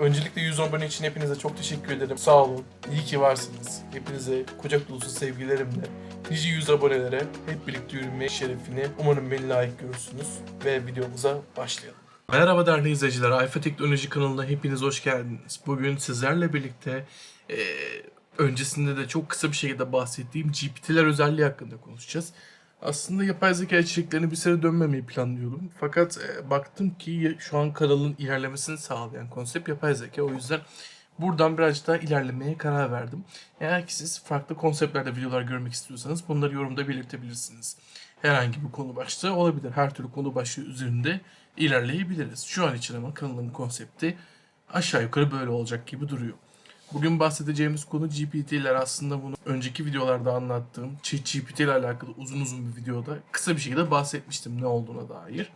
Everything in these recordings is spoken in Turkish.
Öncelikle 100 abone için hepinize çok teşekkür ederim. Sağ olun. İyi ki varsınız. Hepinize kucak dolusu sevgilerimle nice 100 abonelere hep birlikte yürüme şerefini umarım beni layık görürsünüz. Ve videomuza başlayalım. Merhaba değerli izleyiciler. Alfa Teknoloji kanalına hepiniz hoş geldiniz. Bugün sizlerle birlikte eee, öncesinde de çok kısa bir şekilde bahsettiğim GPT'ler özelliği hakkında konuşacağız. Aslında yapay zeka içeriklerine bir süre dönmemeyi planlıyordum. Fakat e, baktım ki şu an kanalın ilerlemesini sağlayan konsept yapay zeka. O yüzden buradan birazcık daha ilerlemeye karar verdim. Eğer ki siz farklı konseptlerde videolar görmek istiyorsanız bunları yorumda belirtebilirsiniz. Herhangi bir konu başlığı olabilir. Her türlü konu başlığı üzerinde ilerleyebiliriz. Şu an için ama kanalın konsepti aşağı yukarı böyle olacak gibi duruyor. Bugün bahsedeceğimiz konu GPT'ler aslında bunu önceki videolarda anlattığım ChatGPT ile alakalı uzun uzun bir videoda kısa bir şekilde bahsetmiştim ne olduğuna dair.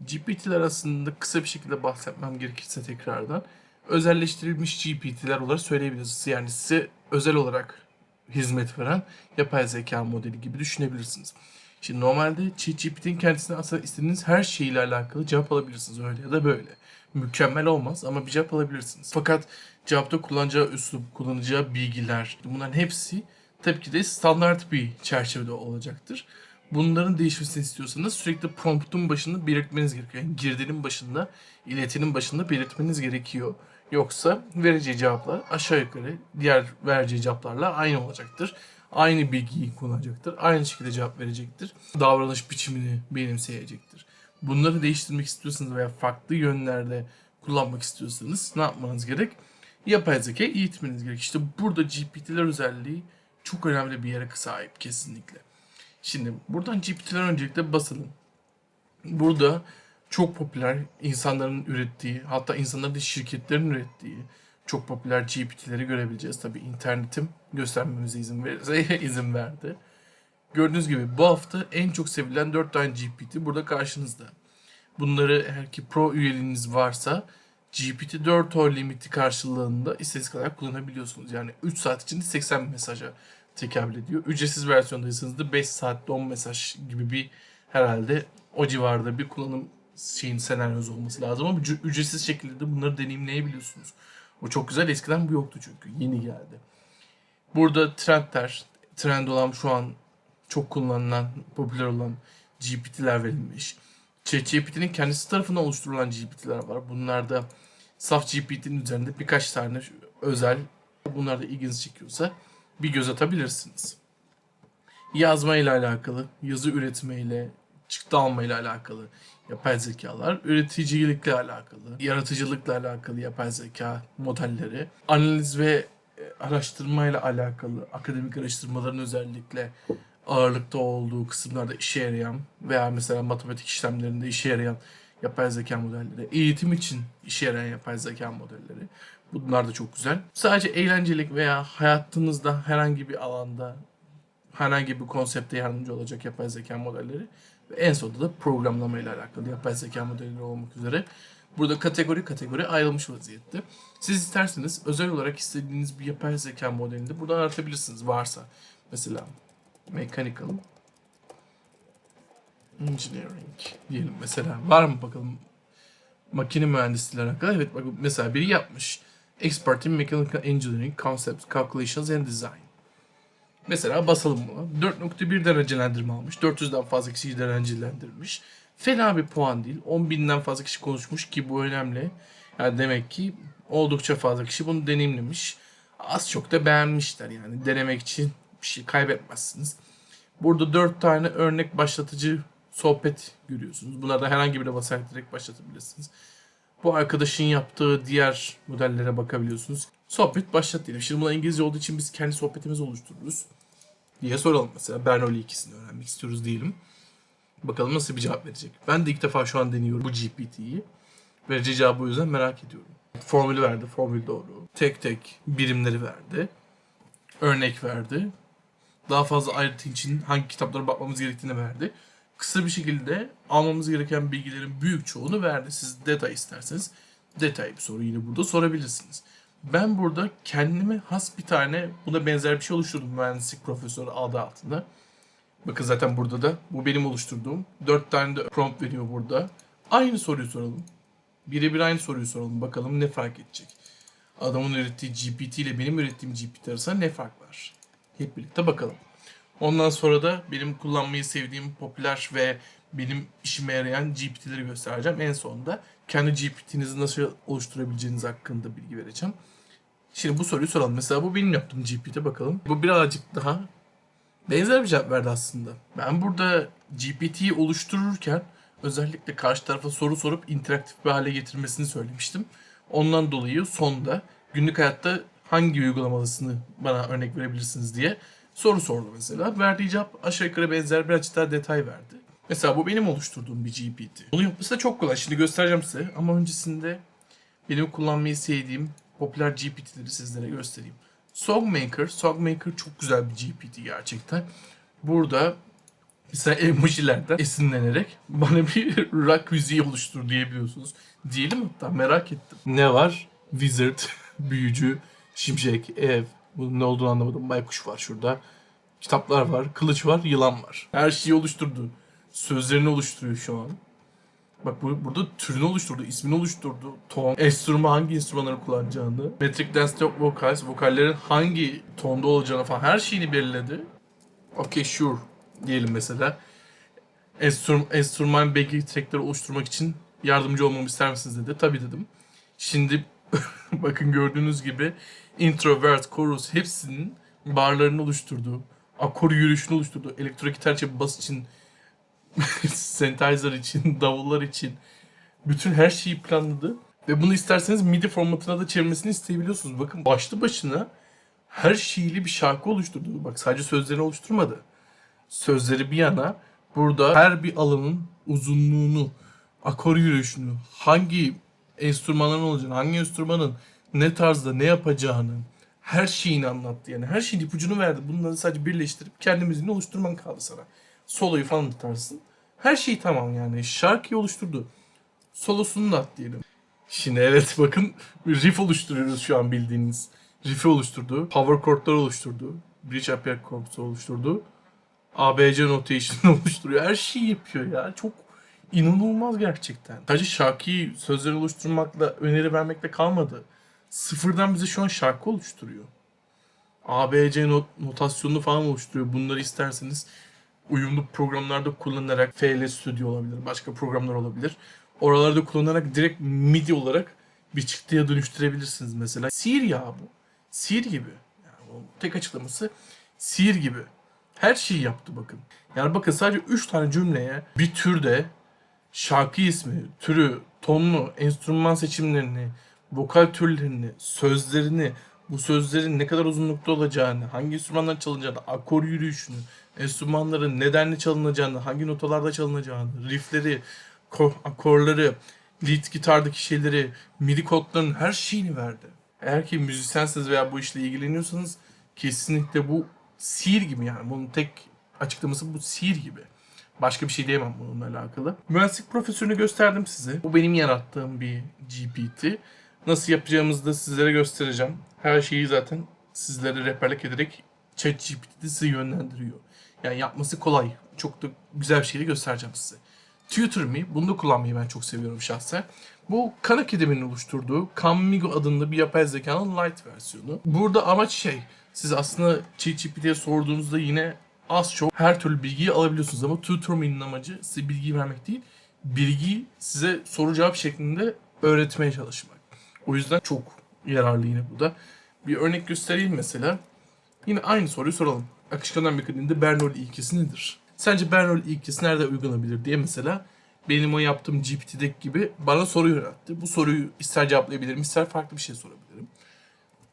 GPT'ler aslında kısa bir şekilde bahsetmem gerekirse tekrardan özelleştirilmiş GPT'ler olarak söyleyebiliriz. Yani size özel olarak hizmet veren yapay zeka modeli gibi düşünebilirsiniz. Şimdi normalde ChatGPT'nin kendisine aslında istediğiniz her şeyle alakalı cevap alabilirsiniz öyle ya da böyle. Mükemmel olmaz ama bir cevap alabilirsiniz. Fakat cevapta kullanacağı üslup, kullanacağı bilgiler bunların hepsi tabii ki de standart bir çerçevede olacaktır. Bunların değişmesini istiyorsanız sürekli promptun başında belirtmeniz gerekiyor. Yani girdinin başında, iletinin başında belirtmeniz gerekiyor. Yoksa vereceği cevaplar aşağı yukarı diğer vereceği cevaplarla aynı olacaktır. Aynı bilgiyi kullanacaktır. Aynı şekilde cevap verecektir. Davranış biçimini benimseyecektir. Bunları değiştirmek istiyorsanız veya farklı yönlerde kullanmak istiyorsanız ne yapmanız gerek? Yapay zeka eğitmeniz gerek. İşte burada GPT'ler özelliği çok önemli bir yere sahip kesinlikle. Şimdi buradan GPT'ler öncelikle basalım. Burada çok popüler insanların ürettiği hatta insanların değil şirketlerin ürettiği çok popüler GPT'leri görebileceğiz. Tabi internetim göstermemize izin verirse izin verdi. Gördüğünüz gibi bu hafta en çok sevilen 4 tane GPT burada karşınızda. Bunları eğer ki Pro üyeliğiniz varsa GPT 4 o limiti karşılığında istediğiniz kadar kullanabiliyorsunuz. Yani 3 saat içinde 80 mesaja tekabül ediyor. Ücretsiz versiyondaysanız da 5 saatte 10 mesaj gibi bir herhalde o civarda bir kullanım şeyin senaryosu olması lazım ama üc- ücretsiz şekilde de bunları deneyimleyebiliyorsunuz. O çok güzel. Eskiden bu yoktu çünkü. Yeni geldi. Burada trendler, trend olan şu an çok kullanılan, popüler olan GPT'ler verilmiş. ChatGPT'nin kendisi tarafından oluşturulan GPT'ler var. Bunlarda saf GPT'nin üzerinde birkaç tane özel, bunlar da ilginizi çekiyorsa bir göz atabilirsiniz. Yazma ile alakalı, yazı üretmeyle, çıktı alma ile alakalı yapay zekalar, üreticilikle alakalı, yaratıcılıkla alakalı yapay zeka modelleri, analiz ve e, araştırma ile alakalı akademik araştırmaların özellikle ağırlıkta olduğu kısımlarda işe yarayan veya mesela matematik işlemlerinde işe yarayan yapay zeka modelleri, eğitim için işe yarayan yapay zeka modelleri. Bunlar da çok güzel. Sadece eğlencelik veya hayatınızda herhangi bir alanda herhangi bir konsepte yardımcı olacak yapay zeka modelleri ve en sonunda da programlama ile alakalı yapay zeka modelleri olmak üzere burada kategori kategori ayrılmış vaziyette. Siz isterseniz özel olarak istediğiniz bir yapay zeka modelini de buradan aratabilirsiniz varsa. Mesela mechanical engineering diyelim mesela. Var mı bakalım makine mühendisliğiyle alakalı? Evet bak mesela biri yapmış. Expert in Mechanical Engineering Concepts, Calculations and Design. Mesela basalım buna. 4.1 derecelendirme almış. 400'den fazla kişiyi derecelendirmiş. Fena bir puan değil. 10.000'den fazla kişi konuşmuş ki bu önemli. Yani demek ki oldukça fazla kişi bunu deneyimlemiş. Az çok da beğenmişler yani. Denemek için bir şey kaybetmezsiniz. Burada 4 tane örnek başlatıcı sohbet görüyorsunuz. Bunlardan herhangi birine basarak direkt başlatabilirsiniz. Bu arkadaşın yaptığı diğer modellere bakabiliyorsunuz. Sohbet başlat diyelim. Şimdi buna İngilizce olduğu için biz kendi sohbetimizi oluştururuz. Diye soralım mesela. Bernoulli ikisini öğrenmek istiyoruz diyelim. Bakalım nasıl bir cevap verecek. Ben de ilk defa şu an deniyorum bu GPT'yi. Vereceği cevabı o yüzden merak ediyorum. Formülü verdi. Formül doğru. Tek tek birimleri verdi. Örnek verdi. Daha fazla ayrıntı için hangi kitaplara bakmamız gerektiğini verdi. Kısa bir şekilde almamız gereken bilgilerin büyük çoğunu verdi. Siz detay isterseniz detay bir soru yine burada sorabilirsiniz. Ben burada kendime has bir tane buna benzer bir şey oluşturdum mühendislik profesörü adı altında. Bakın zaten burada da bu benim oluşturduğum. Dört tane de prompt veriyor burada. Aynı soruyu soralım. Birebir aynı soruyu soralım. Bakalım ne fark edecek. Adamın ürettiği GPT ile benim ürettiğim GPT arasında ne fark var? Hep birlikte bakalım. Ondan sonra da benim kullanmayı sevdiğim popüler ve benim işime yarayan GPT'leri göstereceğim. En sonunda kendi GPT'nizi nasıl oluşturabileceğiniz hakkında bilgi vereceğim. Şimdi bu soruyu soralım. Mesela bu benim yaptığım GPT bakalım. Bu birazcık daha benzer bir cevap verdi aslında. Ben burada GPT'yi oluştururken özellikle karşı tarafa soru sorup interaktif bir hale getirmesini söylemiştim. Ondan dolayı sonda günlük hayatta hangi uygulamalısını bana örnek verebilirsiniz diye soru sordu mesela. Verdiği cevap aşağı yukarı benzer birazcık daha detay verdi. Mesela bu benim oluşturduğum bir GPT. Bunu yapması da çok kolay. Şimdi göstereceğim size ama öncesinde benim kullanmayı sevdiğim popüler GPT'leri sizlere göstereyim. Songmaker, Songmaker çok güzel bir GPT gerçekten. Burada mesela emojilerden esinlenerek bana bir rock müziği oluştur diyebiliyorsunuz. Diyelim hatta merak ettim. Ne var? Wizard, büyücü, şimşek, ev. Bunun ne olduğunu anlamadım. Baykuş var şurada. Kitaplar var, kılıç var, yılan var. Her şeyi oluşturdu. Sözlerini oluşturuyor şu an. Bak bu, burada türünü oluşturdu, ismini oluşturdu. Ton, enstrüman hangi enstrümanları kullanacağını, metric dance vocals, vokallerin hangi tonda olacağını falan her şeyini belirledi. Okay sure diyelim mesela. Enstrüman, enstrüman backing trackleri oluşturmak için yardımcı olmamı ister misiniz dedi. Tabii dedim. Şimdi bakın gördüğünüz gibi introvert, chorus hepsinin barlarını oluşturdu. Akor yürüyüşünü oluşturdu. Elektro gitar için, bas için, synthesizer için, davullar için bütün her şeyi planladı. Ve bunu isterseniz MIDI formatına da çevirmesini isteyebiliyorsunuz. Bakın başlı başına her şeyli bir şarkı oluşturdu. Bak sadece sözlerini oluşturmadı. Sözleri bir yana burada her bir alanın uzunluğunu, akor yürüyüşünü, hangi enstrümanların olacağını, hangi enstrümanın ne tarzda ne yapacağını her şeyini anlattı. Yani her şeyin ipucunu verdi. Bunları sadece birleştirip kendi müziğini oluşturman kaldı sana. Soloyu falan tutarsın. Her şey tamam yani. Şarkıyı oluşturdu. Solosunu da at diyelim. Şimdi evet bakın riff oluşturuyoruz şu an bildiğiniz. Riff'i oluşturdu. Power chord'ları oluşturdu. Bridge Apier chord'u oluşturdu. ABC notation'ı oluşturuyor. Her şeyi yapıyor ya. Çok inanılmaz gerçekten. Sadece şarkıyı sözleri oluşturmakla, öneri vermekle kalmadı. Sıfırdan bize şu an şarkı oluşturuyor. ABC not, notasyonunu falan oluşturuyor. Bunları isterseniz uyumlu programlarda kullanarak FL Studio olabilir, başka programlar olabilir. Oralarda kullanarak direkt MIDI olarak bir çıktıya dönüştürebilirsiniz mesela. Sihir ya bu. Sihir gibi. Yani tek açıklaması sihir gibi. Her şeyi yaptı bakın. Yani bakın sadece 3 tane cümleye bir türde şarkı ismi, türü, tonunu, enstrüman seçimlerini, vokal türlerini, sözlerini, bu sözlerin ne kadar uzunlukta olacağını, hangi enstrümanlar çalınacağını, akor yürüyüşünü, enstrümanların nedenli çalınacağını, hangi notalarda çalınacağını, riffleri, ko- akorları, lead gitardaki şeyleri, midi kodların her şeyini verdi. Eğer ki müzisyensiniz veya bu işle ilgileniyorsanız kesinlikle bu sihir gibi yani. Bunun tek açıklaması bu sihir gibi. Başka bir şey diyemem bununla alakalı. Mühendislik profesörünü gösterdim size. Bu benim yarattığım bir GPT. Nasıl yapacağımızı da sizlere göstereceğim. Her şeyi zaten sizlere rehberlik ederek ChatGPT sizi yönlendiriyor. Yani yapması kolay. Çok da güzel bir şey de göstereceğim size. TutorMe, bunu da kullanmayı ben çok seviyorum şahsen. Bu Khan Akademi'nin oluşturduğu Kamigo adında bir yapay zekanın light versiyonu. Burada amaç şey, siz aslında ChatGPT'ye sorduğunuzda yine az çok her türlü bilgiyi alabiliyorsunuz ama TutorMe'nin amacı size bilgi vermek değil, bilgiyi size soru cevap şeklinde öğretmeye çalışmak. O yüzden çok yararlı yine bu da. Bir örnek göstereyim mesela. Yine aynı soruyu soralım. Akışkandan mekaniğinde Bernoulli ilkesi nedir? Sence Bernoulli ilkesi nerede uygulanabilir diye mesela benim o yaptığım GPT'deki gibi bana soru yöneltti. Bu soruyu ister cevaplayabilirim, ister farklı bir şey sorabilirim.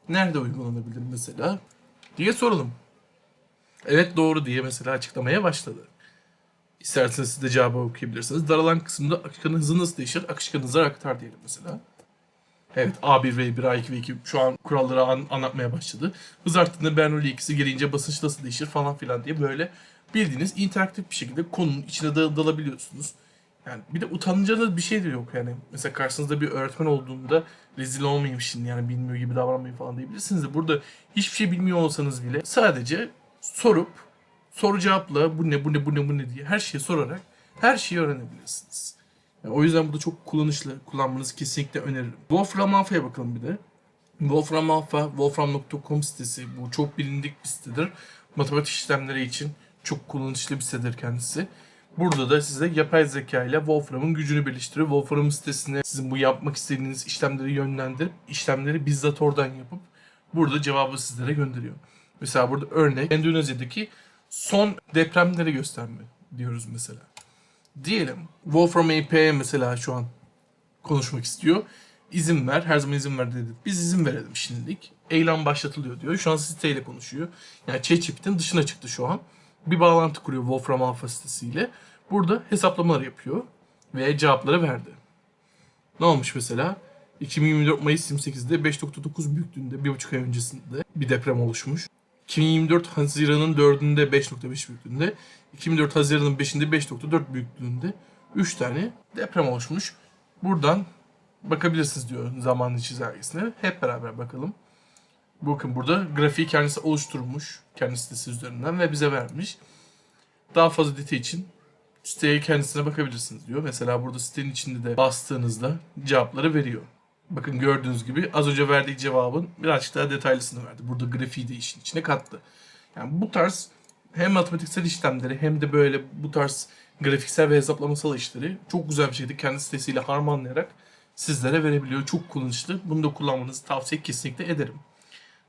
Nerede uygulanabilir mesela diye soralım. Evet doğru diye mesela açıklamaya başladı. İsterseniz siz de cevabı okuyabilirsiniz. Daralan kısımda akışkanın hızı nasıl değişir? Akışkan hızı aktar diyelim mesela. Evet A1 V1, A2 V2 şu an kuralları an- anlatmaya başladı. Hız arttığında Bernoulli ikisi gelince basınç nasıl değişir falan filan diye böyle bildiğiniz interaktif bir şekilde konunun içine dal- dalabiliyorsunuz. Yani bir de utanacağınız bir şey de yok yani. Mesela karşınızda bir öğretmen olduğunda rezil olmayayım şimdi yani bilmiyor gibi davranmayın falan diyebilirsiniz de burada hiçbir şey bilmiyor olsanız bile sadece sorup soru cevapla bu ne bu ne bu ne bu ne diye her şeyi sorarak her şeyi öğrenebilirsiniz. Yani o yüzden bu da çok kullanışlı. Kullanmanızı kesinlikle öneririm. Wolfram Alpha'ya bakalım bir de. Wolfram Alpha, Wolfram.com sitesi. Bu çok bilindik bir sitedir. Matematik işlemleri için çok kullanışlı bir sitedir kendisi. Burada da size yapay zeka ile Wolfram'ın gücünü birleştiriyor. Wolfram sitesine sizin bu yapmak istediğiniz işlemleri yönlendirip işlemleri bizzat oradan yapıp burada cevabı sizlere gönderiyor. Mesela burada örnek Endonezya'daki son depremleri gösterme diyoruz mesela. Diyelim Wolfram API'ye mesela şu an konuşmak istiyor. İzin ver. Her zaman izin ver dedi. Biz izin verelim şimdilik. Eylem başlatılıyor diyor. Şu an siteyle konuşuyor. Yani ChatGPT'nin dışına çıktı şu an. Bir bağlantı kuruyor Wolfram Alpha sitesiyle. Burada hesaplamalar yapıyor. Ve cevapları verdi. Ne olmuş mesela? 2024 Mayıs 28'de 5.9 büyüklüğünde, 1,5 ay öncesinde bir deprem oluşmuş. 2024 Haziran'ın 4'ünde 5.5 büyüklüğünde, 2024 Haziran'ın 5'inde 5.4 büyüklüğünde 3 tane deprem oluşmuş. Buradan bakabilirsiniz diyor zamanın çizelgesine. Hep beraber bakalım. Bakın burada grafiği kendisi oluşturmuş. Kendi sitesi üzerinden ve bize vermiş. Daha fazla detay için siteye kendisine bakabilirsiniz diyor. Mesela burada sitenin içinde de bastığınızda cevapları veriyor. Bakın gördüğünüz gibi az önce verdiği cevabın birazcık daha detaylısını verdi. Burada grafiği de işin içine kattı. Yani bu tarz hem matematiksel işlemleri hem de böyle bu tarz grafiksel ve hesaplamasal işleri çok güzel bir şekilde kendi sitesiyle harmanlayarak sizlere verebiliyor. Çok kullanışlı. Bunu da kullanmanızı tavsiye kesinlikle ederim.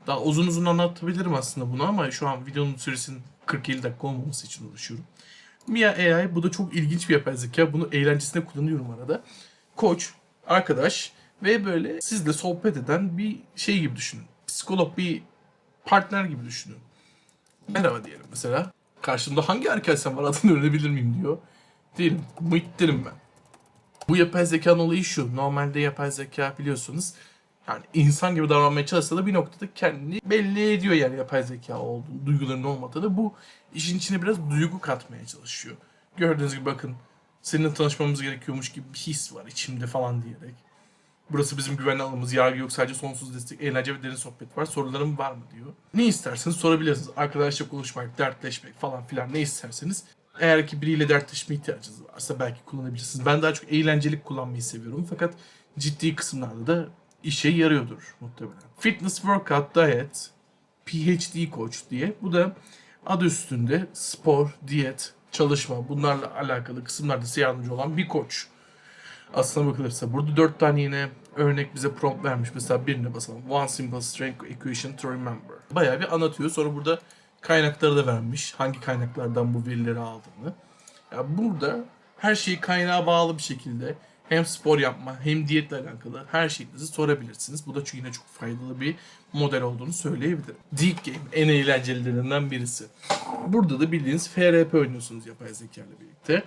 Daha uzun uzun anlatabilirim aslında bunu ama şu an videonun süresinin 40-50 dakika olmaması için uğraşıyorum. Mia AI bu da çok ilginç bir yapay zeka. Bunu eğlencesine kullanıyorum arada. Koç, arkadaş ve böyle sizle sohbet eden bir şey gibi düşünün. Psikolog bir partner gibi düşünün. Merhaba diyelim mesela. Karşımda hangi arkadaşım var adını öğrenebilir miyim diyor. Diyelim Muhittin'im ben. Bu yapay zekanın olayı şu. Normalde yapay zeka biliyorsunuz yani insan gibi davranmaya çalışsa da bir noktada kendini belli ediyor yani yapay zeka olduğunu, duygularının olmadığını. Bu işin içine biraz duygu katmaya çalışıyor. Gördüğünüz gibi bakın seninle tanışmamız gerekiyormuş gibi bir his var içimde falan diyerek. Burası bizim güvenli alanımız, yargı yok sadece sonsuz destek, eğlence ve derin sohbet var. Sorularım var mı diyor. Ne isterseniz sorabilirsiniz. Arkadaşla konuşmak, dertleşmek falan filan ne isterseniz. Eğer ki biriyle dertleşme ihtiyacınız varsa belki kullanabilirsiniz. Ben daha çok eğlencelik kullanmayı seviyorum fakat ciddi kısımlarda da işe yarıyordur muhtemelen. Fitness Workout Diet PhD Coach diye. Bu da adı üstünde spor, diyet, çalışma bunlarla alakalı kısımlarda size yardımcı olan bir koç. Aslına bakılırsa burada dört tane yine örnek bize prompt vermiş. Mesela birine basalım. One simple strength equation to remember. Bayağı bir anlatıyor. Sonra burada kaynakları da vermiş. Hangi kaynaklardan bu verileri aldığını. Ya burada her şeyi kaynağa bağlı bir şekilde hem spor yapma hem diyetle alakalı her şeyinizi sorabilirsiniz. Bu da çünkü yine çok faydalı bir model olduğunu söyleyebilirim. Deep Game en eğlencelilerinden birisi. Burada da bildiğiniz FRP oynuyorsunuz yapay zeka ile birlikte.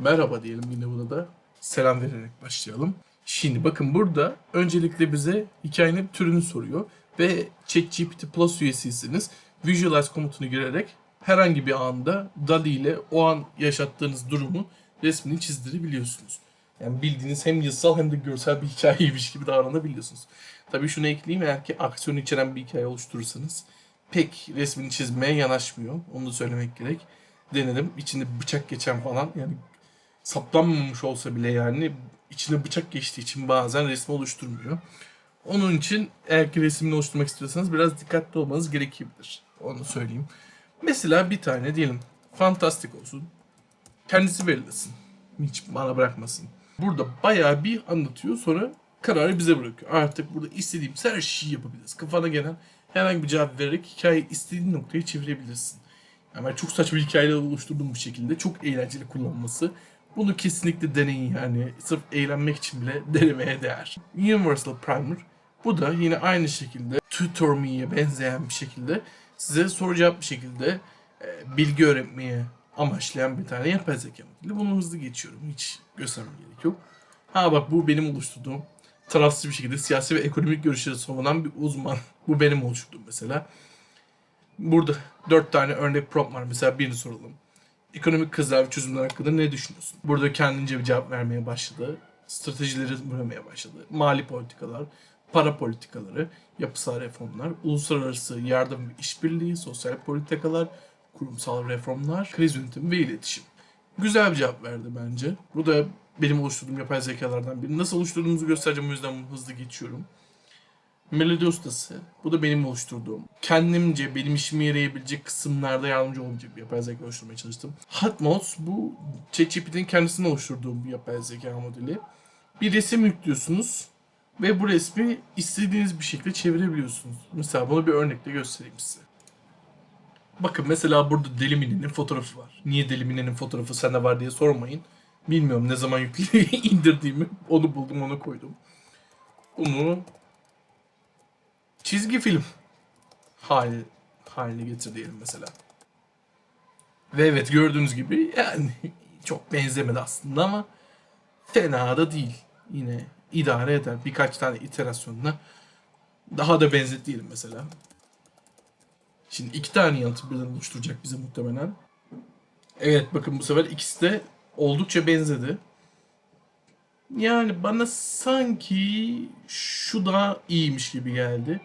Merhaba diyelim yine buna da selam vererek başlayalım. Şimdi bakın burada öncelikle bize hikayenin türünü soruyor ve ChatGPT Plus üyesiyseniz Visualize komutunu girerek herhangi bir anda DALL-E ile o an yaşattığınız durumu resmini çizdirebiliyorsunuz. Yani bildiğiniz hem yazısal hem de görsel bir hikayeymiş gibi davranabiliyorsunuz. Tabii şunu ekleyeyim eğer ki aksiyon içeren bir hikaye oluşturursanız pek resmini çizmeye yanaşmıyor. Onu da söylemek gerek. Denedim. İçinde bıçak geçen falan yani saplanmamış olsa bile yani içine bıçak geçtiği için bazen resmi oluşturmuyor. Onun için eğer ki resmini oluşturmak istiyorsanız biraz dikkatli olmanız gerekebilir. Onu söyleyeyim. Mesela bir tane diyelim fantastik olsun. Kendisi belirlesin. Hiç bana bırakmasın. Burada bayağı bir anlatıyor sonra kararı bize bırakıyor. Artık burada istediğimiz her şeyi yapabiliriz. Kafana gelen herhangi bir cevap vererek hikayeyi istediğin noktaya çevirebilirsin. Yani ben çok saçma hikayeler oluşturdum bu şekilde. Çok eğlenceli kullanması. Bunu kesinlikle deneyin yani. Sırf eğlenmek için bile denemeye değer. Universal Primer. Bu da yine aynı şekilde Tutor Me'ye benzeyen bir şekilde size soru cevap bir şekilde e, bilgi öğretmeye amaçlayan bir tane yapay zeka modeli. Bunu hızlı geçiyorum. Hiç göstermem gerek yok. Ha bak bu benim oluşturduğum tarafsız bir şekilde siyasi ve ekonomik görüşleri savunan bir uzman. Bu benim oluşturduğum mesela. Burada dört tane örnek prompt var. Mesela birini soralım. Ekonomik krizler ve çözümler hakkında ne düşünüyorsun? Burada kendince bir cevap vermeye başladı. Stratejileri bulamaya başladı. Mali politikalar, para politikaları, yapısal reformlar, uluslararası yardım ve işbirliği, sosyal politikalar, kurumsal reformlar, kriz yönetimi ve iletişim. Güzel bir cevap verdi bence. Bu da benim oluşturduğum yapay zekalardan biri. Nasıl oluşturduğumuzu göstereceğim o yüzden hızlı geçiyorum. Melodi ustası. Bu da benim oluşturduğum. Kendimce benim işime yarayabilecek kısımlarda yardımcı olabilecek bir yapay zeka oluşturmaya çalıştım. Hatmos bu ChatGPT'nin kendisini oluşturduğum bir yapay zeka modeli. Bir resim yüklüyorsunuz ve bu resmi istediğiniz bir şekilde çevirebiliyorsunuz. Mesela bunu bir örnekle göstereyim size. Bakın mesela burada Deli Mine'nin fotoğrafı var. Niye Deli Mine'nin fotoğrafı sende var diye sormayın. Bilmiyorum ne zaman yükle indirdiğimi. Onu buldum onu koydum. Bunu çizgi film hali haline getir diyelim mesela. Ve evet gördüğünüz gibi yani çok benzemedi aslında ama fena da değil. Yine idare eder. Birkaç tane iterasyonla daha da benzet diyelim mesela. Şimdi iki tane yanıtı birden oluşturacak bize muhtemelen. Evet bakın bu sefer ikisi de oldukça benzedi. Yani bana sanki şu daha iyiymiş gibi geldi.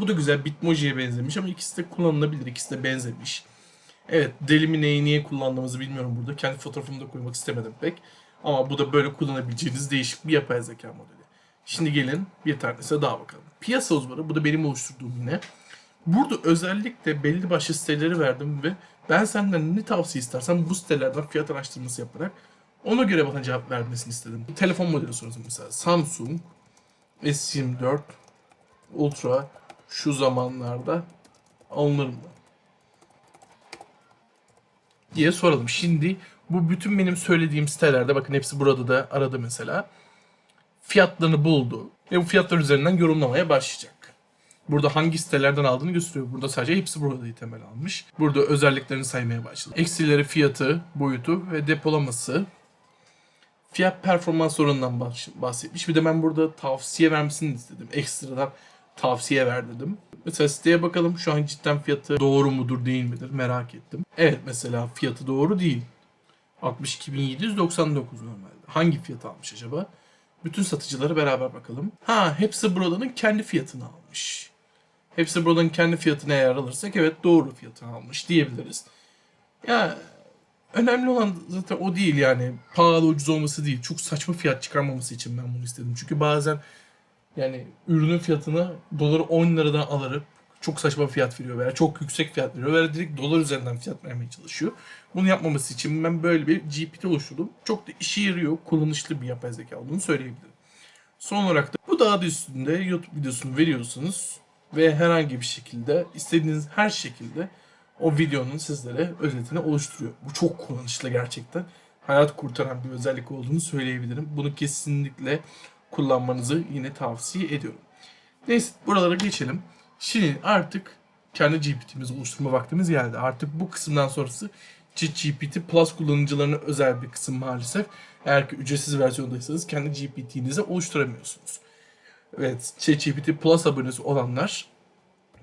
Bu da güzel Bitmoji'ye benzemiş ama ikisi de kullanılabilir. ikisi de benzemiş. Evet delimi neyi niye kullandığımızı bilmiyorum burada. Kendi fotoğrafımı da koymak istemedim pek. Ama bu da böyle kullanabileceğiniz değişik bir yapay zeka modeli. Şimdi gelin bir tanesine daha bakalım. Piyasa uzmanı bu da benim oluşturduğum yine. Burada özellikle belli başlı siteleri verdim ve ben senden ne tavsiye istersen bu sitelerden fiyat araştırması yaparak ona göre bana cevap vermesini istedim. Telefon modeli sorusu mesela Samsung S24 Ultra şu zamanlarda alınır mı? diye soralım. Şimdi bu bütün benim söylediğim sitelerde bakın hepsi burada da aradı mesela. Fiyatlarını buldu ve bu fiyatlar üzerinden yorumlamaya başlayacak. Burada hangi sitelerden aldığını gösteriyor. Burada sadece hepsi burada temel almış. Burada özelliklerini saymaya başladı. Eksileri fiyatı, boyutu ve depolaması. Fiyat performans oranından bahs- bahsetmiş. Bir de ben burada tavsiye vermesini istedim. Ekstradan tavsiye ver dedim. Mesela siteye bakalım şu an cidden fiyatı doğru mudur değil midir merak ettim. Evet mesela fiyatı doğru değil. 62.799 normalde. Hangi fiyat almış acaba? Bütün satıcıları beraber bakalım. Ha hepsi buradanın kendi fiyatını almış. Hepsi buradanın kendi fiyatını eğer alırsak evet doğru fiyatını almış diyebiliriz. Ya önemli olan zaten o değil yani. Pahalı ucuz olması değil. Çok saçma fiyat çıkarmaması için ben bunu istedim. Çünkü bazen yani ürünün fiyatını doları 10 liradan alarak çok saçma fiyat veriyor veya çok yüksek fiyat veriyor veya direkt dolar üzerinden fiyat vermeye çalışıyor. Bunu yapmaması için ben böyle bir GPT oluşturdum. Çok da işe yarıyor, kullanışlı bir yapay zeka olduğunu söyleyebilirim. Son olarak da bu da üstünde YouTube videosunu veriyorsunuz ve herhangi bir şekilde istediğiniz her şekilde o videonun sizlere özetini oluşturuyor. Bu çok kullanışlı gerçekten. Hayat kurtaran bir özellik olduğunu söyleyebilirim. Bunu kesinlikle kullanmanızı yine tavsiye ediyorum. Neyse buralara geçelim. Şimdi artık kendi GPT'mizi oluşturma vaktimiz geldi. Artık bu kısımdan sonrası GPT Plus kullanıcılarına özel bir kısım maalesef. Eğer ki ücretsiz versiyondaysanız kendi GPT'nizi oluşturamıyorsunuz. Evet, GPT Plus abonesi olanlar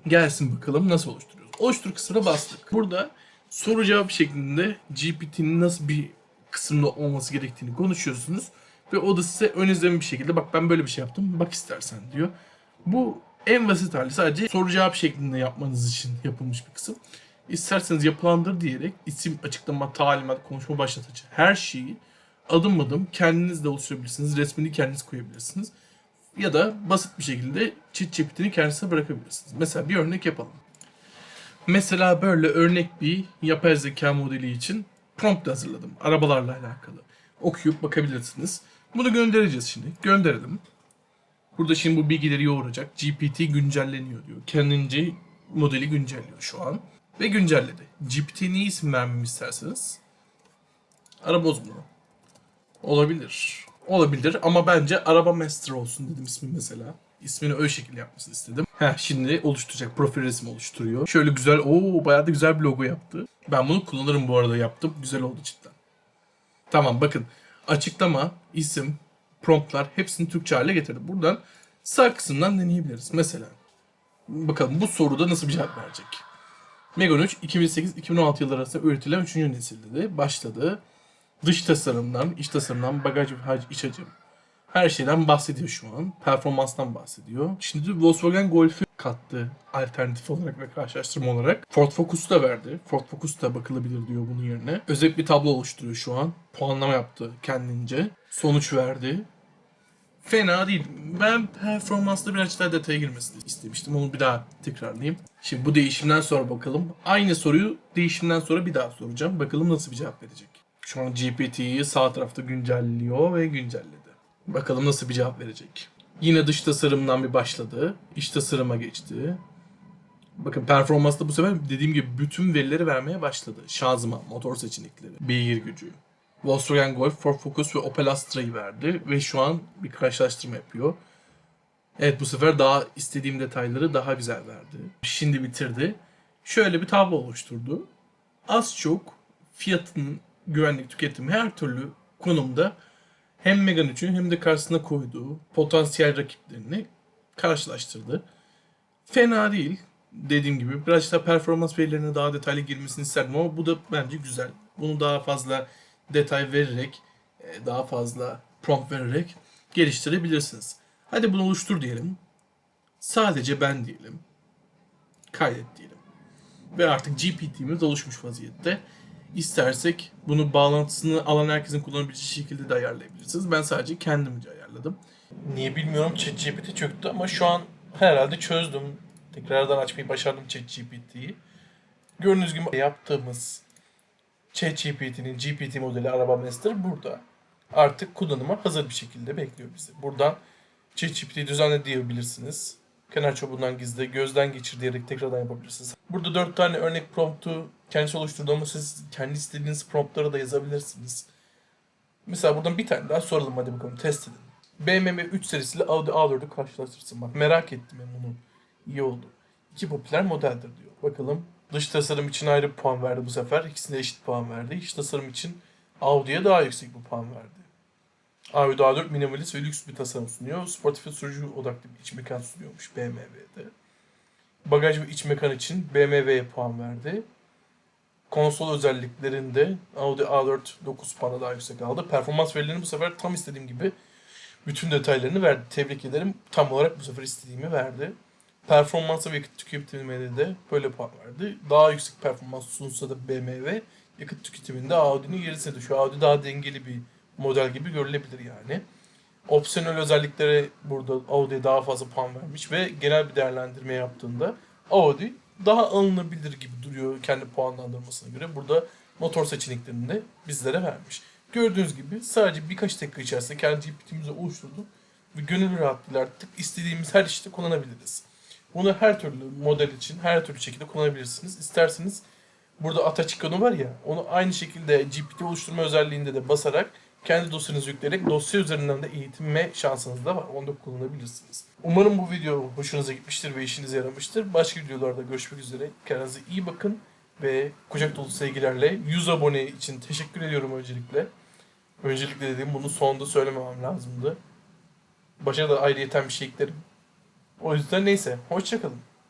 gelsin bakalım nasıl oluşturuyoruz. Oluştur kısmına bastık. Burada soru cevap şeklinde GPT'nin nasıl bir kısımda olması gerektiğini konuşuyorsunuz. Ve o da size ön izleme bir şekilde bak ben böyle bir şey yaptım bak istersen diyor. Bu en basit hali sadece soru cevap şeklinde yapmanız için yapılmış bir kısım. İsterseniz yapılandır diyerek isim, açıklama, talimat, konuşma başlatıcı her şeyi adım adım kendiniz de oluşturabilirsiniz. Resmini kendiniz koyabilirsiniz. Ya da basit bir şekilde ChatGPT'nin kendisine bırakabilirsiniz. Mesela bir örnek yapalım. Mesela böyle örnek bir yapay zeka modeli için prompt hazırladım. Arabalarla alakalı. Okuyup bakabilirsiniz. Bunu göndereceğiz şimdi. Gönderelim. Burada şimdi bu bilgileri yoğuracak. GPT güncelleniyor diyor. Kendince modeli güncelliyor şu an. Ve güncelledi. GPT'ye ne isim vermemi isterseniz. Araba uzmanı. Olabilir. Olabilir ama bence araba master olsun dedim ismi mesela. İsmini öyle şekilde yapmasını istedim. Heh şimdi oluşturacak. Profil resmi oluşturuyor. Şöyle güzel. Oo bayağı da güzel bir logo yaptı. Ben bunu kullanırım bu arada yaptım. Güzel oldu cidden. Tamam bakın. Açıklama, isim, promptlar hepsini Türkçe hale getirdim. Buradan sağ kısımdan deneyebiliriz. Mesela bakalım bu soruda nasıl bir cevap verecek. Megon 3 2008-2016 yılları arasında üretilen 3. nesil dedi. Başladı. Dış tasarımdan, iç tasarımdan, bagaj ve hac- iç hacim. Her şeyden bahsediyor şu an. Performanstan bahsediyor. Şimdi Volkswagen Golf'ü kattı alternatif olarak ve karşılaştırma olarak. Ford Focus'u da verdi. Ford Focus da bakılabilir diyor bunun yerine. Özet bir tablo oluşturuyor şu an. Puanlama yaptı kendince. Sonuç verdi. Fena değil. Ben performansta birazcık daha detaya girmesini istemiştim. Onu bir daha tekrarlayayım. Şimdi bu değişimden sonra bakalım. Aynı soruyu değişimden sonra bir daha soracağım. Bakalım nasıl bir cevap verecek. Şu an GPT'yi sağ tarafta güncelliyor ve güncelledi. Bakalım nasıl bir cevap verecek. Yine dış tasarımdan bir başladı. İç tasarıma geçti. Bakın performansta bu sefer dediğim gibi bütün verileri vermeye başladı. Şanzıman, motor seçenekleri, beygir gücü. Volkswagen Golf, Ford Focus ve Opel Astra'yı verdi ve şu an bir karşılaştırma yapıyor. Evet bu sefer daha istediğim detayları daha güzel verdi. Şimdi bitirdi. Şöyle bir tablo oluşturdu. Az çok fiyatının güvenlik tüketimi her türlü konumda hem Megane 3'ün hem de karşısına koyduğu potansiyel rakiplerini karşılaştırdı. Fena değil. Dediğim gibi biraz daha performans verilerine daha detaylı girmesini isterdim ama bu da bence güzel. Bunu daha fazla detay vererek, e, daha fazla prompt vererek geliştirebilirsiniz. Hadi bunu oluştur diyelim. Sadece ben diyelim. Kaydet diyelim. Ve artık GPT'miz oluşmuş vaziyette. İstersek bunu bağlantısını alan herkesin kullanabileceği şekilde de ayarlayabilirsiniz. Ben sadece kendimce ayarladım. Niye bilmiyorum ChatGPT çöktü ama şu an herhalde çözdüm. Tekrardan açmayı başardım ChatGPT'yi. Gördüğünüz gibi yaptığımız ChatGPT'nin GPT modeli Araba Master burada. Artık kullanıma hazır bir şekilde bekliyor bizi. Buradan ChatGPT'yi düzenle diyebilirsiniz. Kenar çubuğundan gizle, gözden geçir diyerek tekrardan yapabilirsiniz. Burada dört tane örnek promptu kendisi oluşturdu ama siz kendi istediğiniz promptları da yazabilirsiniz. Mesela buradan bir tane daha soralım hadi bakalım test edin. BMW 3 serisiyle Audi A4'ü karşılaştırsın. Bak merak ettim ben bunu. İyi oldu. İki popüler modeldir diyor. Bakalım. Dış tasarım için ayrı puan verdi bu sefer. İkisine eşit puan verdi. İç tasarım için Audi'ye daha yüksek bir puan verdi. Audi A4 minimalist ve lüks bir tasarım sunuyor. Sportif ve sürücü odaklı bir iç mekan sunuyormuş BMW'de. Bagaj ve iç mekan için BMW'ye puan verdi. Konsol özelliklerinde Audi A4 9 puanı daha yüksek aldı. Performans verilerini bu sefer tam istediğim gibi bütün detaylarını verdi. Tebrik ederim. Tam olarak bu sefer istediğimi verdi. Performansa ve yakıt tüketimine de böyle puan verdi. Daha yüksek performans sunsa da BMW yakıt tüketiminde Audi'nin gerisinde. Şu Audi daha dengeli bir model gibi görülebilir yani. Opsiyonel özelliklere burada Audi'ye daha fazla puan vermiş ve genel bir değerlendirme yaptığında Audi daha alınabilir gibi duruyor kendi puanlandırmasına göre. Burada motor seçeneklerini de bizlere vermiş. Gördüğünüz gibi sadece birkaç dakika içerisinde kendi GPT'mizi oluşturduk ve gönül rahatlığıyla artık istediğimiz her işte kullanabiliriz. Bunu her türlü model için her türlü şekilde kullanabilirsiniz. İsterseniz burada ataç ikonu var ya onu aynı şekilde GPT oluşturma özelliğinde de basarak kendi dosyanızı yükleyerek dosya üzerinden de eğitinme şansınız da var. Onu da kullanabilirsiniz. Umarım bu video hoşunuza gitmiştir ve işinize yaramıştır. Başka videolarda görüşmek üzere. Kendinize iyi bakın ve kucak dolu sevgilerle 100 abone için teşekkür ediyorum öncelikle. Öncelikle dediğim bunu sonunda söylememem lazımdı. Başa da ayrıyeten bir şey eklerim. O yüzden neyse. Hoşçakalın.